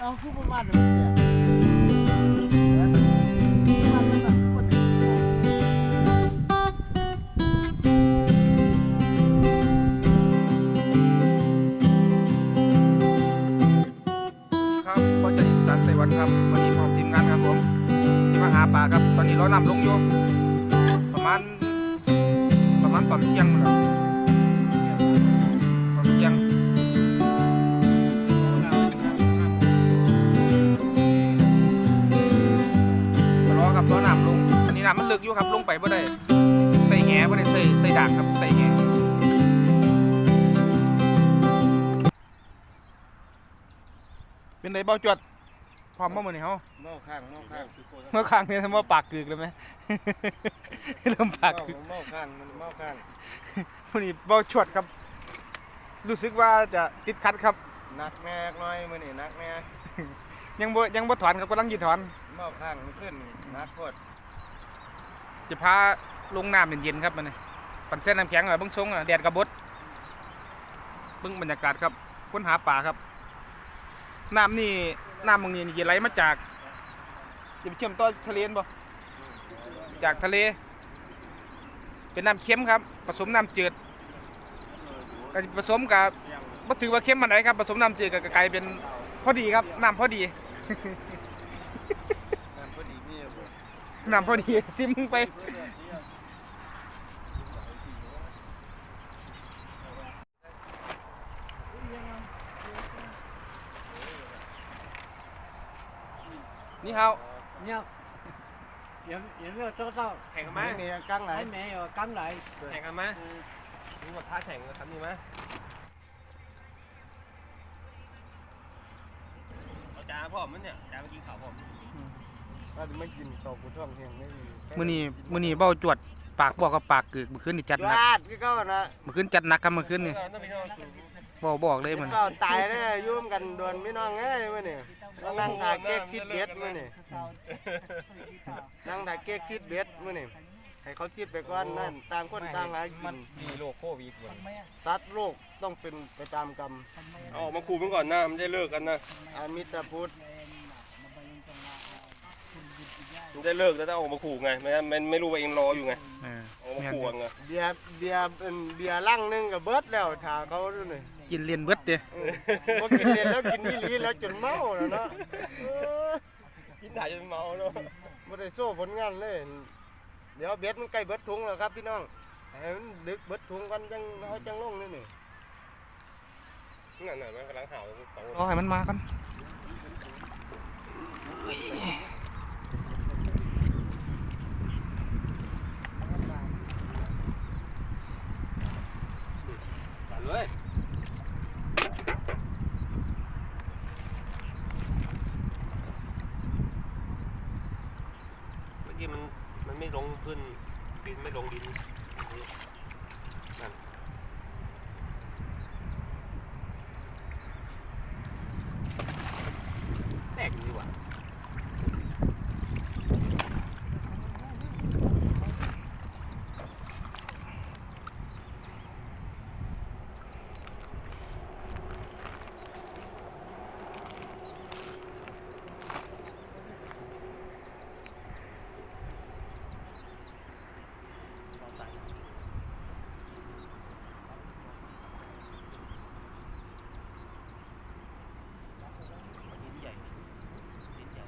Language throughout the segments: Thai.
เอาคู่ประมาณนั้นเนี่ยครับก็จะสันไต้หวันครับวันนี้พร้อมทีมงานครับผมที่มาหาปลาครับ ตอนนี้เรานำลงอยู่ประมาณประมาณตอนเที่ยงนั่นแหละ ครับลงไปบ่ได้ใส่แหบ่ได้ใส่ใส่ด่างครับใส่แหเป็นไดเบาจวดพร้อมบ่มื้อนี้เฮาเมาข้างเมาข้างเมื่อครั้งนี้ทำว่าปากกึกเลยไหม เริ่มปากกึกเมาข้างมันเมาข้างวันนี้เบาชวดครับ รู้สึกว่าจะติดขัดครับนักแม่น้อยมื้อนี้นักแม่ยังบ่ยังบ่ถอนครับกำลังยีถอนเมาข้างมันขึ้นนักโคตร จะพาลงน้ำเย็นๆครับมันนี่ปั่นเส้นน้ำแข็งอะเบิ้งชงอะแดดกระบดเบิ้งบรรยากาศครับค้นหาป่าครับน้ำนี่น้ำบางนี้นี่ไหลมาจากจะไปเชื่อมต่อทะเลบ่จากทะเล เป็นน้ำเค็มครับ ผสมน้ำจืดก็ผสมกับบ่ถือว่าเค็มมันไหนครับผสมน้ำจืดกับไกลายเป็นพอดีครับน้ำพอดี นำพอดีซิมึงไป นี่เฮา nhau Dạ, dạ biết cho tao แข่งกันไหมนี่กั้งไหล Thấy mẹ rồi cắm lại แข่งกันไหมรู้ว่าท้าแข่งกันทำดีไหมเอาจานพ่อมันเนี่ยจานมากินข้าวผม ถ้าไม่กินข้าวกูท้องแห้งไม่มีมื้อนี้มื้อนี้เบ้าจวดปากบอกกับปากกึกมื้อคืนนี่จัดจหนักวาดคือเก่านะมื้อคืนจัดหนักครับมื้อคืนนี่ต้องไปนอนสูงบ่บอกเลยมันเก่าตายเด้อยุ่มกันดวนพี่น้องเอ้ยมื้อนี้เรานั่งถ่ายเก๊กคิดเบ็ดมื้อนี้นั่งถ่ายเก๊กคิดเบ็ดมื้อนี้ให้เขาคิดไปก่อนนั่นต่างคนต่างหากินมีโรคโควิดว่ะสัตว์โลกต้องเป็นไปตามกรรมเอาออกมาขู่มันก่อนนะมันได้เลิกกันนะอามิตรพุทธ มัน ได้เลิกแล้วถ้าออกมาขู่ไงไม่งั้นมันไม่รู้ว่าเองรออยู่ไงเออออกมาแม่นขู่ไงเบียร์เบียร์เป็นเบียร์ลังหนึงก็เบิดแล้วถ้าเขาดูนี่กินเลียนเบิดเด้เออบ่กินเล่นแล้วกินอีหลีแล้วจนเมาแล้วเนาะเออกินถ่ายจนเมาเนาะบ่ได้โซ่ผลงานเลย เดี๋ยวเบ็ดมันใกล้เบิดถุงแล้วครับพี่น้องให้มันดึกเบิดถุงกันจังเฮาจังลงนี่นี่นั่นน่ะมันกำลังเห่าสองคนรอให้มันมาก่อน ไปเลยเมื่อกี้มันมันไม่ลงพื้นดินไม่ลงดินนั่นแปลกดีว่ะ ดินใหญ่ดินใหญ่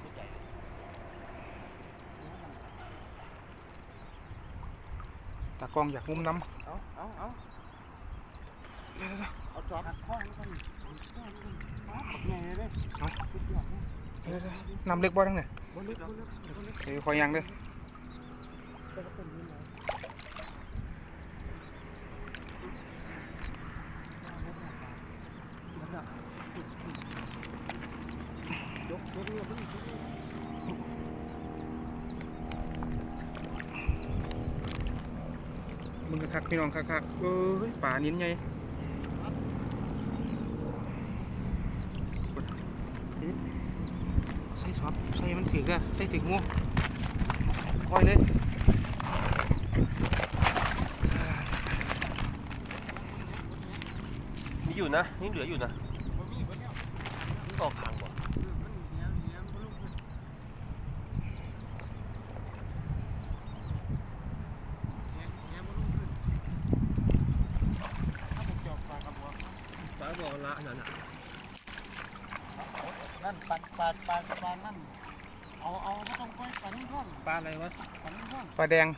พูดใหญ่เลย ตากล้องอยากมุมน้ำเอาเอาเอาเดี๋ยวๆเอาจอบๆเดี๋ยวๆๆน้ำเล็กบ่ทั้งเนี่ยเดี๋ยวขอยังเด้อมึงคักๆพี่ น้องคักๆเอ้ยป่านิ้นไงใส่สอบใส่มันถึกอะใส่ถึกงูปล่อยเลยอยู่นะนี่เหลืออยู่นะบ่มีบ่แล้วนี่ออกทางบ่ มันเหี่ยวเหี่ยวบ่ลงขึ้นเหี่ยวเหี่ยวบ่ลงขึ้นถ้าผมจอบปลากระบอก ฟ้าบอกละนั่นน่ะ นั่นปลาปลาปลาปลานั่นเอาเอาไม่ต้องไปปลานิ่งท่อง ปลาอะไรวะ ปลานิ่งท่อง ปลาแดง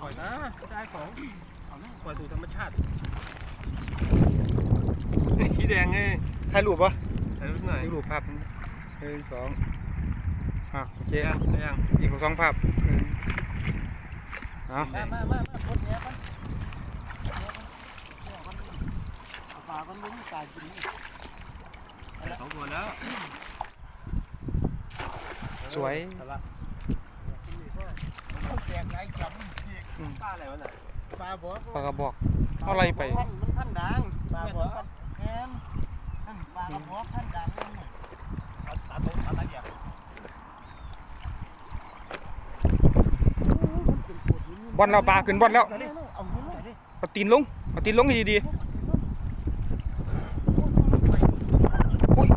ปล่อยนะได้ของเอาแม่ปล่อยสู่ธรรมชาติขี้แดงไงถ่ายรูปปะถ่ายรูปหน่อยถ่ายรูปภาพหนึ่งสองอะโอเคแดงแดงอีกสองภาพหนึ่งเอามามามามาคนเนี้ยมันเอาปลาคนลุ้มปลากินนี่สองตัวแล้ว สวยมัน แตกไงจับปลาอะไรวะน่ะปลาบอกปลากระบอกเอาอะไรไป มันมันพันดังปลาบอกแอนนั่นปลากระบอกพันดังนั่นน่ะปลาตาโตปลาตาเหยียบบอลเราปลาขึ้นบอลแล้วเอาเลยเอาเงินเลยเอาตีนลงเอาตีนลงให้ดีๆอุ้ย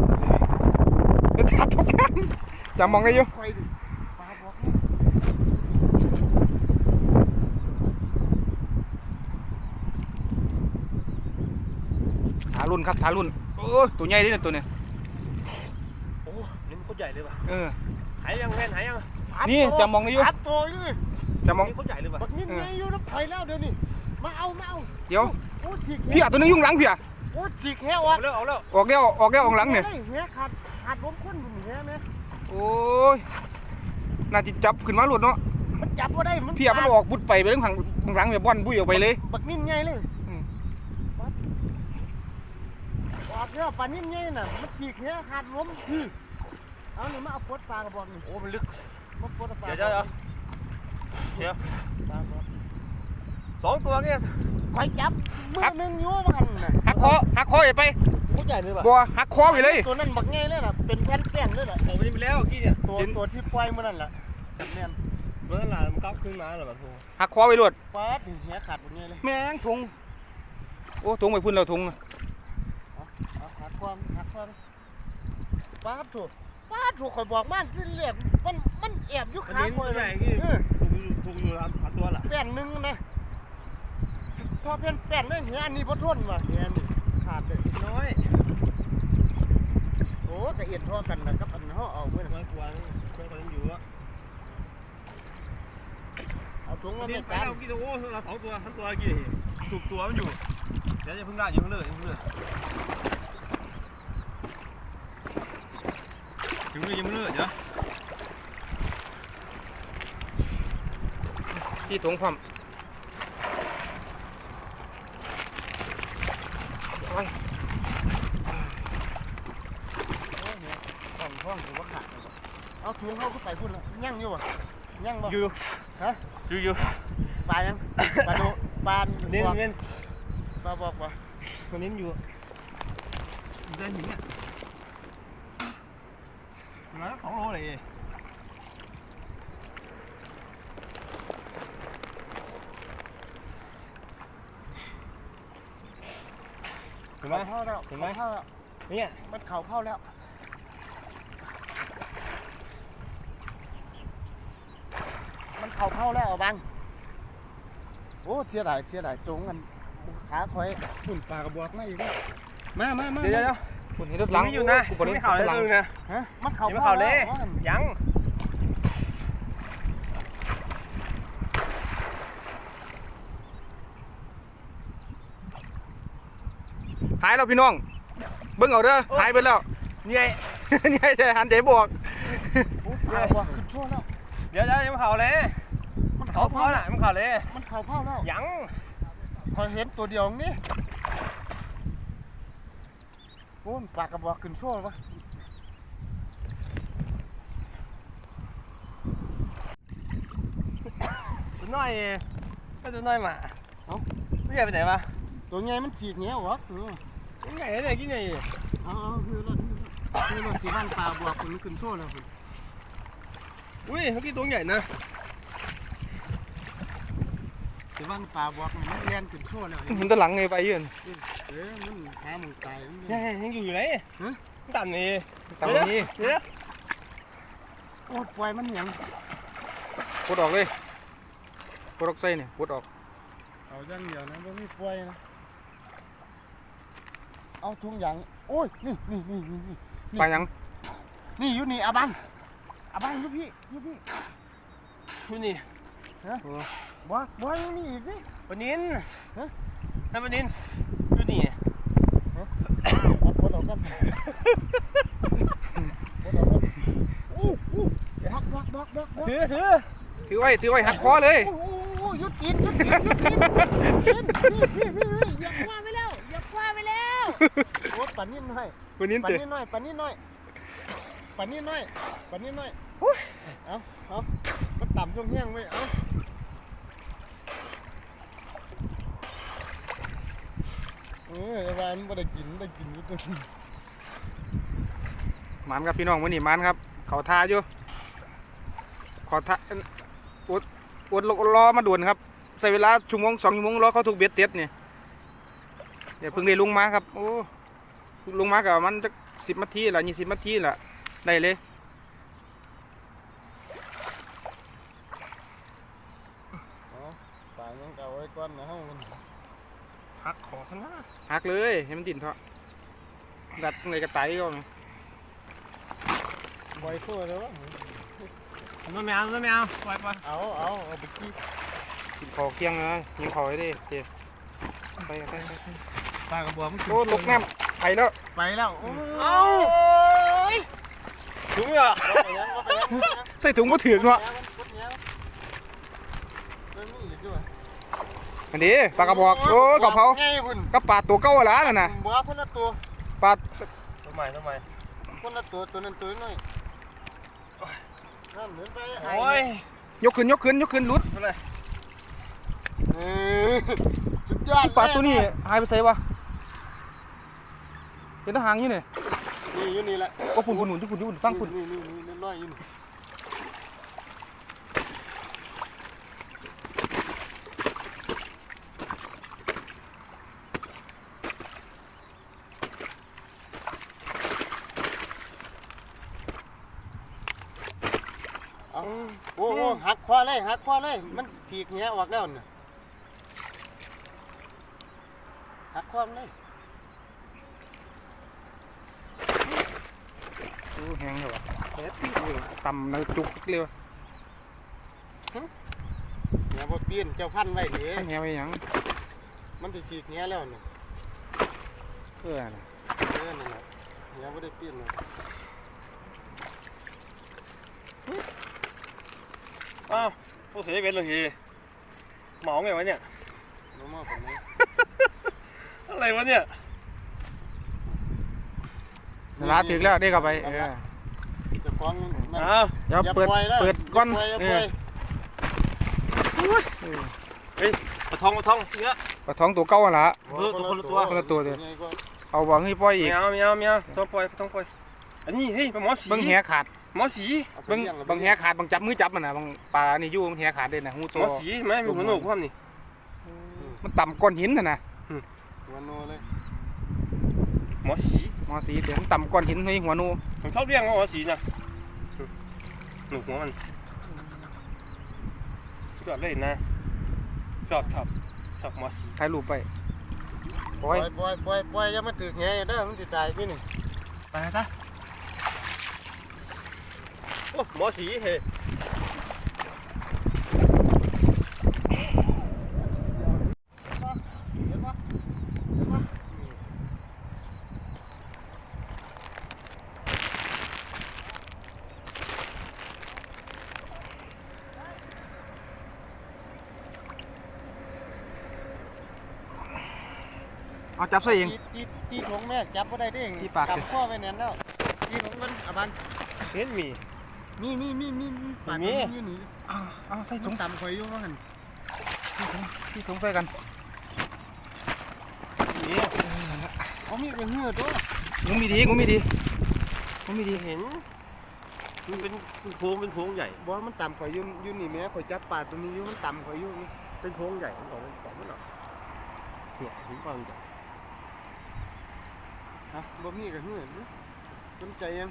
เดี๋ยวจับตกน้ำจะมองได้อยู่ ไฟดิปลาบอกนี่ ถา รุ่นครับถารุ่นโอ้ยตัวใหญ่ดิเนี่ยตัวเนี้ยโอ้นี่มันโคตรใหญ่เลยว่ะเออ หายยังแม่นหายยังนี่จะมองได้อยู่ปลาตัวนี่จะมอง นี่โคตรใหญ่เลยว่ะบักนิดไงอยู่น้ำไผ่แล้วเดี๋ยวนี้มาเอามาเอาเดี๋ยวโอ้ฉีกพี่อะตัวนึงยุ่งหลังพี่อะโอ้ฉีกแห้วเอาอะแล้วเอาแล้วออกแล้วออกแล้วออกหลังเนี่ยแห้ขาดขาดล้มข้นอยู่แห้ไหมโอ้ย น่าจะจับขึ้นมาหลุดเนาะมันจับก็ได้มันพี่อะมันออกบุดไปไปเรื่องข้างหลังแบบบอลบุยออกไปเลย บักนิ่มไงเลย อืม ปั๊บ ออกแล้วปลานิ่มไงน่ะมันฉีกแห้ขาดล้มคือเอานี่มาเอาปลดปลากระบอกนี่โอ้มันลึกมาปลดปลาเดี๋ยวเดี๋ยวเดี๋ยวเดี๋ยวปลากระบอกสองตัวเนี่ยคอยจับมือหนึงอยู่มันน่ะหักคอหักคออย่าไปโคตรใหญ่เลยว่ะบัวหักคอไปเลยตัวนั้นบักไงเลยน่ะเป็นแผ่นแป้งเลยน่ะออกไปนี่ไปแล้วกี้เนี่ยตัวตัวที่ปล่อยมันนั่นแหละแม่นเมื่อหลานมันก้าวขึ้นมาเหรอแบบโหหักคอไปหลุดป๊าดนี่แห้ขาดบักไงเลยแม่งทุงโอ้ทุงไปพุ่นเราทุงเอาหัก ความหักความป๊าดถูกป๊าดถูกคอยบอกมันขึ้นเรียบมันมันแอบอยู่อันขานี้คอยใหญ่เลยกี้เออถูกอยู่ถูกอยู่ครับหาตัวละแป้นหนึงนะถ้าเป็นแป้นได้เหี้ยอันนี้บ่ทนว่ะเหี้ยนี่ขาดเลยน้อยโอ้แต่เอียนท่อกันนะกับอันเฮาเอาเมื่อน้อยกว่านี่น้อยกว่านั้นอยู่อะเอาถุงมานี่เป็นไปการแล้วกี้ตัวโอ้เราสองตัวทั้งตัวกี้ถูกตัวมันอยู่เดี๋ยวอย่าเพิ่งได้อย่าเพิ่งเลิกอย่าเพิ่งเลิก ถึงเลยยังไม่เลิกเดี๋ยวที่ทุงความของท่องหรือว่าขาดเลยบ่เอาถุงเฮาก็ไปพุ่นละยังอยู่บ่ยังบ่อยู่ฮะอยู่อยู่ปลายังปลาโดปลาเน้นบอกเน้นปลาบอกบ่ตัวเน้นอยู่เดินหินเนี่ยมาสองโล เลยเห็นไหม เข้าแล้วเห็นไหม เข้าแล้วเนี่ยมันเข่าเข้าแล้ว มันเข่าเข้าแล้วเอาบัง โอ้เสียดายเสียดายตรงกันขาคอยหุ่นปลากระบอกมาอีกแล้วมามามาเดี๋ยวเดี๋ยวเดี๋ยว คุณเห็นรถหลังไม่อยู่นะกูบ่ด้ไม่ข่าวเลยหลังนึงนะฮะมันเข่ายังไม่ข่าวเลยว่างั้นยังหายแล้วพี่น้องเบิ่งเอาเด้อหายไปแล้วเนี่ยนี่ใช่หันใจบวกโอ้ปลากระบอกขึ้นชั่วแล้วเดี๋ยวเดี๋ยวยังไม่ข่าวเลยมันเขาเข่าพอเข้าน่ะยังไม่ข่าวเลยมันเข่าเข้าแล้วยังคอยเห็นตัวเดียวนี่ โอ้ยปลากระบอกขึ้นชั่วแล้ววะตัวน้อยก็ตัวน้อยมาเอ้าตัวใหญ่ไปไหนมาตัวใหญ่มันฉีกเงี้ยวะเออตัวใหญ่ไหนกินไงเอาเอาคือรถคือรถสีบ้านปลาบวกคุณขึ้นโซ่แล้วคุณอุ้ยเมื่อกี้ตัวใหญ่นะเสิวันปลาบอกนี่มันเรียนขึ้นโซ่แล้วมันตะหลังไงไปยืน เอ้ยมันหาหมึงตายมันยังยังอยู่ไหนฮะตันนี่ตามนี้เดี๋ยวโอ้ปล่อยมันหยังปลดออกเลยปลดออกใส่เนี่ยปลดออกเอาจังเดียวนะบ่มีปล่อยนะเอาทุงยางโอ้ยนี่นี่นี่นี่นี่ปลาหยังนี่อยู่นี่อาบังอาบังอยู่พี่อยู่พี่อยู่นี่บ่บ่อยู่นี่อีกนี่ปนินฮะนั่นปนิน อยู่นี่เอาปลดออกกันปลดออกกันอู้อู้บักบักบักบักบักถือถือถือไว้ถือไว้หักคอเลยโอ้โหหยุดกินหยุดกินหยุดกินหยุดกินอย่าคว้าไปแล้วอย่าคว้าไปแล้วโอ้ปันนิดหน่อยปันนิดหน่อยปันนิดหน่อยปันนิดหน่อยปันนิดหน่อยเอาเอามันต่ำช่วงเที่ยงไว้เอา เออไอ้วานไม่ได้กินไม่ได้กินอยู่ตัวนี้มันครับพี่น้องวันนี้มันครับ เขาทาอยู่ขอทาอดอดรอมาด่วนครับใส่เวลาชั่วโมงสองชั่วโมงรอเขาถูกเบ็ดเสร็จเนี่ยเดี๋ยวเพิ่งได้ลุงมาครับโอ้ลุงมากับมันจะสิบนาทีละยี่สิบนาทีละได้เลยตายยังเก่าไว้ก่อนนะเฮามัน หักของข้างหน้าหักเลยให้มันดิ่นเถอะดัดอะไรกระไตก็ไงปล่อยตัวเลยวะมันไม่เอามันไม่เอาปล่อยปล่อยเอาเอาเอาไปขี้กินขอเคียงเลยยิงขอไว้ดิเจ๊ไปไปไปปลากระบอกมันโอ้ตกน้ำไปแล้วไปแล้วโอ้เอายถึงอะว่าไปยังว่าไปยังว่าไปยังใส่ถุงก็ถือเนาะ มันมีอีกด้วย อันนี้ปลากระบอกโอ้กับเผาไงคุณก็ปลาตัวเก้าหล้านน่ะนะบัวคนละตัวปลาทำไมทำไมคนละตัวตัวนั้นตัวน้อยนั่นเหมือนไปโอ้ยยกขึ้นยกขึ้นยกขึ้นรุดเออสุดยอดปลาตัวนี้หายไปใส่วะเห็นทหางอยู่นี่นี่อยู่นี่แหละก็ปุ่นปุ่นหนุนทุกปุ่นทุกปุ่นฟังปุ่นนี่นี่นี่นี่น้อยอยู่นี่ เอาโอ้โหหักค อเลยหักคอเลย มันถีกเงี้ยออกแล้วเนี่ยหักคอมันเลยโอ้แห้งเลยวะต่ำนะจุกเร็วเนี่ยบ่เปลี่ยนเจ้าพันธุ์ไว้เลยข้างแห้งไปหยัง มันสิฉีกเงี้ยแล้วเนี่ยเออน่ะเออนั่นแหละเนี่ยบ่ได้เปลี่ยนเลย อ้าวโอเคเป็นเลยทีเหมาไงวะเนี่ยน้องมาผมนี้อะไรวะเนี่ยเวลาถึงแล้วได้กลับไปเออเจะฟ้าของนั่นอ้าวเดี๋ยวอย่าเปิดปล่อยนะเปิดก้อนอย่าปเอล่ออยปลาทองปลาทองเนื้อปลาท้องตัวเก้าหละอย่าปล่อยคนละตัว คนละตัวเดียวใหญ่กว่าเอาหวังให้ปล่อยอีไม่กเอาไม่เอาไม่เอาต้องปล่อยต้องปล่อย อันนี้เฮ้ยปลาหมอสีเบิ้งแหขาด หมอสีเอาไปเบิ้งลี้ยเอาไปบางแหเลี้ยขาดบางจับมือจับมันนะบางปลานี่อยู่บางแหขาดเลยนะหูหตัมวอสีไหมมีหัวโหนกความนี่มันต่ำก้อนหินน่ะนะหัวโนเลยหมอสีหมอสีเดี๋ยวมันต่ำก้อนหินให้หัวหนูผมชอบเรียกว่าหมอสีนะหนูหัวมันสุดยอดเลยนะชอบชอบชอบหมอสีถ่ายรูปไปปปล่ล่ออยยปล่อยปล่อยปล่อยอย่ามาถึกแหอย่าเด้อมันสิตายพี่นี่ไปซะโอ้ หมอสีเฮ้เห็นปะเห็นปะเอาจับใส่เอง ตีตีตีของแม่จับบ่ได้เด้งที่ปาก จับข้อไว้แน่นแล้วตีของมันอาบังเห็นมี มีมีมีมีมีปาดมี มันอยู่นี่เอาเอาใส่สถุงงต่ำข่อยอยู่ว่าหั่นที่ถุงใส่กันมีเอามีดเป็นเหือตัวงูมีดีงูมีดีงูมีดีเห็นมันเป็นโพรงเป็นโพรงใหญ่ บ่มันต่ำข่อยอยู่อยู่นี่แม่ข่อยจับปาดตัวนี้อยู่มันต่ำข่อยอยู่นี่เป็นโพรงใหญ่ของของของมันหรอเนี่ยหินกวางใหญ่ฮะบ่มีก็หื้อนะสนใจยัง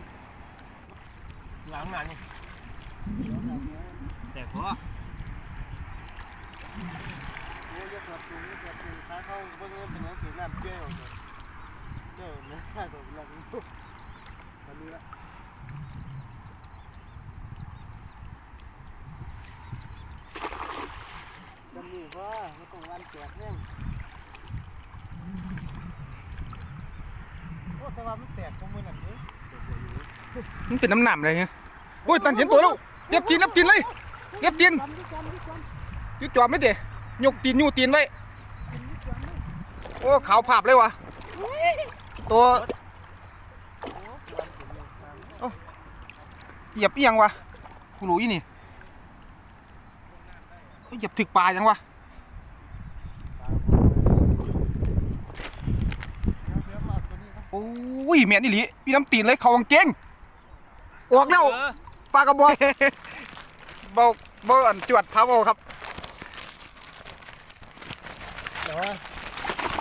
หล้างงานนี่แต่เพราะโอ้ยอย่าปวดตูอย่าปวดตูขาเขาเบิ่งเป็นหยังถือน้ำเปรี้ยวเลยเจ้าเนี่ยข้าตัวหลังทุกอันนี้ละจำนี่ว่าไม่ต้องวันแจกแห้งโอ้แต่ว่ามันแตกของมือนั่นนี่ มันเป็นน้ำหนำเลยฮะโอ้ยตันเห็นตัวแล้วเรียบตีนเรียบตีนเลยเรียบตีนจุดจอบไม่เตะยกตีนยูตีนไว้โอ้ขาวภาพเลยวะตัวเหยียบอียังวะกูรู้อีนี่เหยียบถึกปลายังวะเดี๋ยวมาตัวนี้ครับโอ้ยแม่นอีหลีพี่น้ำตีนเลยเขากางเก่ง ออกแล้วปลากระบอกเบาเบาอันจวดพาเบาครับแต่ว่า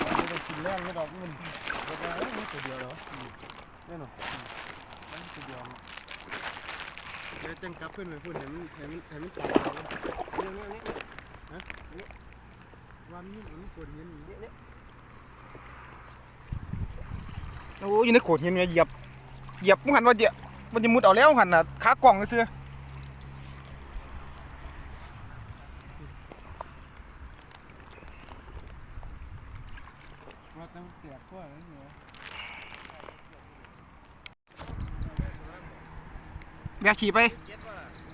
เราไม่ได้กินแรงไม่ดอกเงินเดี๋ยวเอานี่ตัวเดียวเหรออืมนี่หนูอืมนี่ตัวเดียวเนาะเดี๋ยวจังกลับขึ้นไปพูดเห็นมันเห็นมันเห็นมันตายแล้วนี่นี่นี่ฮะนี่วันนี้มันปวดเงินนี่นี่โอ้ยอยู่ในโขดเห็นไหมเหยียบเหยียบมึงหันว่าเดี๋ยว มันจะมุดเอาแล้วหันน่ะขากล่องเสื้อว่าต้องแตกขั้วแล้วเหรอแบกขี่ไป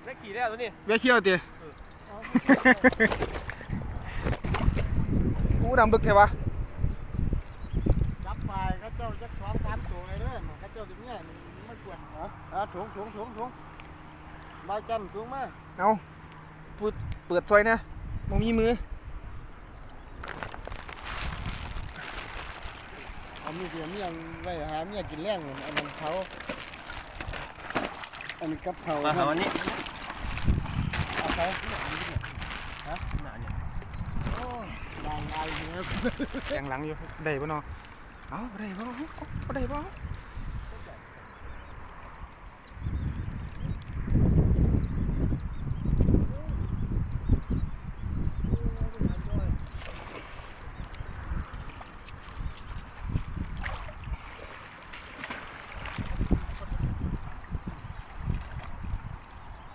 ได้ขี่ได้ตัวนี้แบกขี่เอาเตี๋ยกูดำบึกเทวะ จับไปเขาเจ้าจักสองสามตัวเลยเด้อเขาเจ้าถึงเนี่ยไม่กวนเหร ออะถุงถุงถุงถุงมาจันถุงมาเอาเปิดเปิดซอยนะมองมีมืออันนี้เดี๋ยวเมียงไว้หาเมียกินแรงเนี่ยอันนั้นเขาอันนี้กับเขามาหาวันนี้เอาเขาฮะหนาเนี่ยโอ้ยางไอเนื้อแข่งหลังอยู่ได้ปะเนาะเอาได้ปะเอาได้ปะ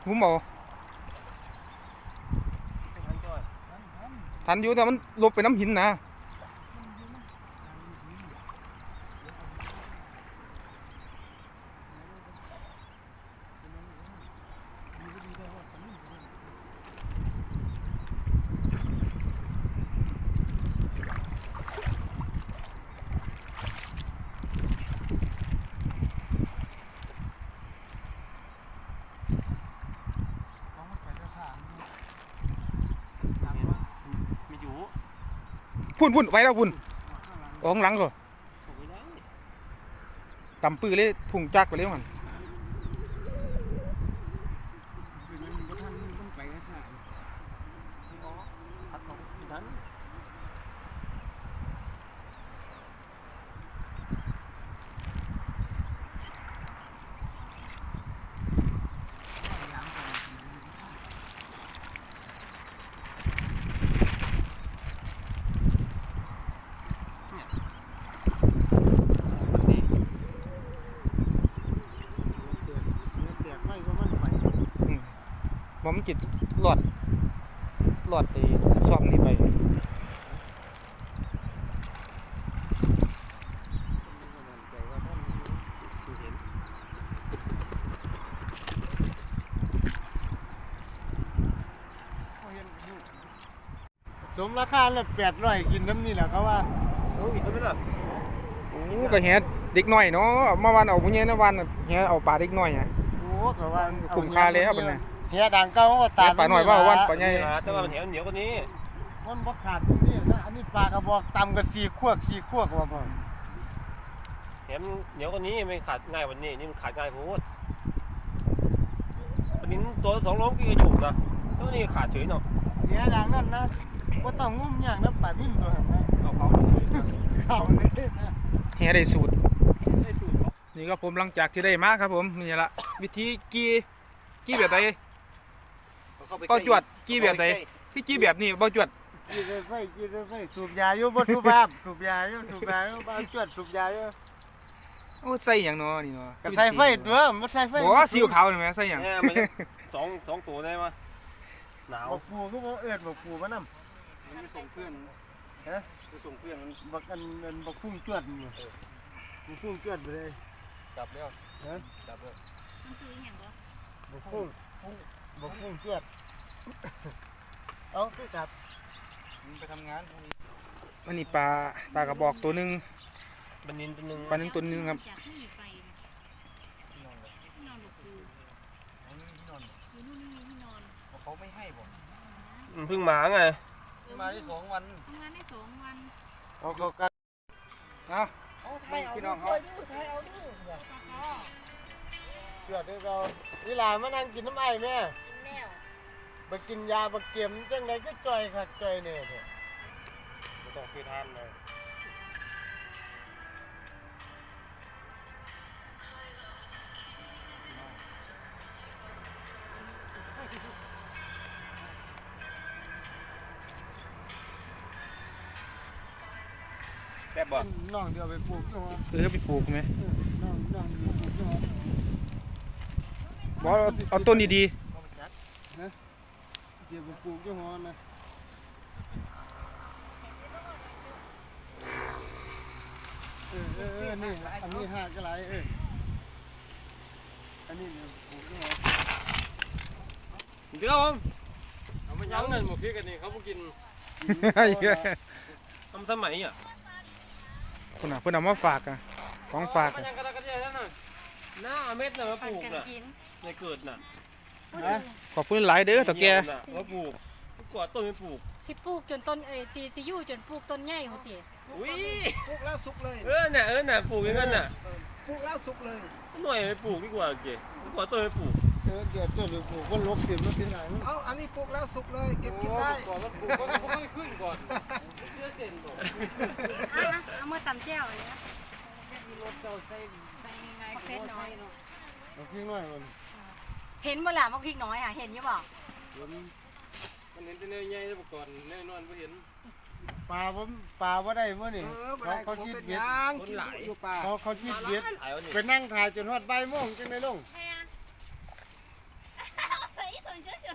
หุ้มเอา ทันอยู่แต่มันลบไปน้ำหินนะ มีอยู่ พุ่นพุ่นไว้แล้วพุ่นอองหลังก่อนตำปือเลยพุ่งจักไปเลยมัน พัดเขาไม่ทัน แตกไม่ก็มันไป อืม บ่มันจิตหลอดหลอดไอ้ซ่อมนี่ไปสมราคาละแปดร้อยกินน้ำนี่แหละเขาว่าโอ้ยก็ไม่หรอกโอ้ก็แฮเด็กน้อยเนาะเมื่อวานเอาผู้ใหญ่นะวันแฮเอาปลาเด็กน้อยอะโอ้ก็ว่าคุ้มค่าเลยครับมันน่ะ เฮียดังเก่าก็แฮตามปลาน้อยว่าวันปลาใหญ่แต่ว่ามันเหนียวเหนียวกว่านี้มันบ่ขาดตรงนี้นะอันนี้ปลากระบอกตำกับสีขวกสีขวกว่าบ่แถมเหนียวกว่านี้ไม่ขาดง่ายกว่านี้นี่มันขาดง่ายโพูดวันนี้ตัวสองโลกี่กระจุกนะตัวนี้ขาดเฉยเนาะเฮียดังนั่นนะบ่ต้องงุ่มอย่างนะป่านิ่มตัวหั่นนะเอาเขาเอาเลยนะแห่ได้สูตรได้สูตรเขานี่ก็ผมหลังจากที่ได้มาครับผมนี่ละวิธีกี้กี้แบบใด เข้าไปเป้าจวดกี้แบบใดพี่กี้แบบนี้เป้าจวดกินไฟกินไฟสูบยาอยู่บ่สุภาพสูบยาอยู่สูบยาอยู่บ้านจวดสูบยาอยู่โอ้ใส่หยังเนาะนี่เนาะก็ใส่ไฟตัวมันใส่ไฟบ่สีขาวนี่แหมใส่หยังเนี่ยมันสองสองตัวได้มั้ยหนาวบักปูก็บ่เอิ้นบักปูมานำมันส่งเพื่อนฮะมันส่งเพื่อนมันบักอันอันบักพุ่งจวดนี่บักพุ่งจวดไปเลยจับแล้วฮะจับแล้วมันคืออย่างบ่บักพุ่งบักพุ่งจวด เอาคือจับมันไปทำงานอันนี้ปลาปลากระบอกตัวหนึงบันนินตัวหนึงปลานึงตัวหนึงครับจากที่มีไฟนะนอนหลับคืออยู่นู่นนี่มีที่นอนเขาไม่ให้ผมมันเพิ่งมาไงมาได้สองวันทำงานได้สองวันเอาเขากันเอ้าพี่น้องเขาจวดให้เรานี่ล่ะมานั่งกินน้ำไอ้แม่กินแล้ว ไปกินยาบักเก็มจังไดก็จ่อยคักจ่อยเนี่ยเถอะมันต้องซื้อทานเลยแซ่บบ่น้องเดียวไปปลูกเนาะเออไปปลูกไหมน้องน้องเดียวปลูกเนาะบ่เอาเอาต้นดีเดี๋ยวไปปลูกอยู่หอนะเออเออเออนี่อันนี้หากระไรเอออันนี้เนี่ยปลูกอยู่หอเดี๋ยวผมเอามายังเงินหมดพี่กันนี่เขาบ่กินๆทำสมัยอะคนน่ะเพิ่นเอามาฝากอะของฝากมันอะยังกระดกกระเดียนั่นน่ะหน้าเม็ดน่ะมาปปั่นลูกกันน่ะกินในเกิดน่ะฮะ ขอบคุณหลายเด้อเฒ่าแก่น่ะมาปลูกกว่าต้นไม่ปลูกสิปลูกจนต้นเอ้ยสิสิอยู่จนปลูกต้นใหญ่หัวติอุ้ยปลูกแล้วสุกเลย เออน่ะเออน่ะปลูกอย่างนั้นน่ะปลูกแล้วสุกเลยหน่อยไม่ปลูกดีกว่าเก๋กว่าต้นไม่ปลูกเออเดี๋ยวต้นไปปลูกก็ลบเต็มแล้วที่ไหนมันเอาอันนี้ปลูกแล้วสุกเลยเก็บกินได้ก่อนมันปลูกก็ค่อยขึ้นก่อนเสื้อเส้นก่อนอะเอามาตำแจ่วอันเนี้ยไปยังไงเผ็ดน้อยเอาขี้น้อยมัน เห็นบ่ล่ะมักพริกน้อยอะเห็นอยู่บ่มันเห็นแต่เนื้อใหญ่แต่ก่อนแน่นอนไม่เห็น ปลาผมปลาว่าได้เมื่อนี่เออเขาเขาเขาผมชีดเป็นเบ็ดยางกินอยู่ป่าเขาเขาชีดเบ็ดหายวันนี้ไปนั่งถ่ายจนฮอดบ่ายโมงจังได้ลง ใช่อะ ใส่ถุงเสื้อ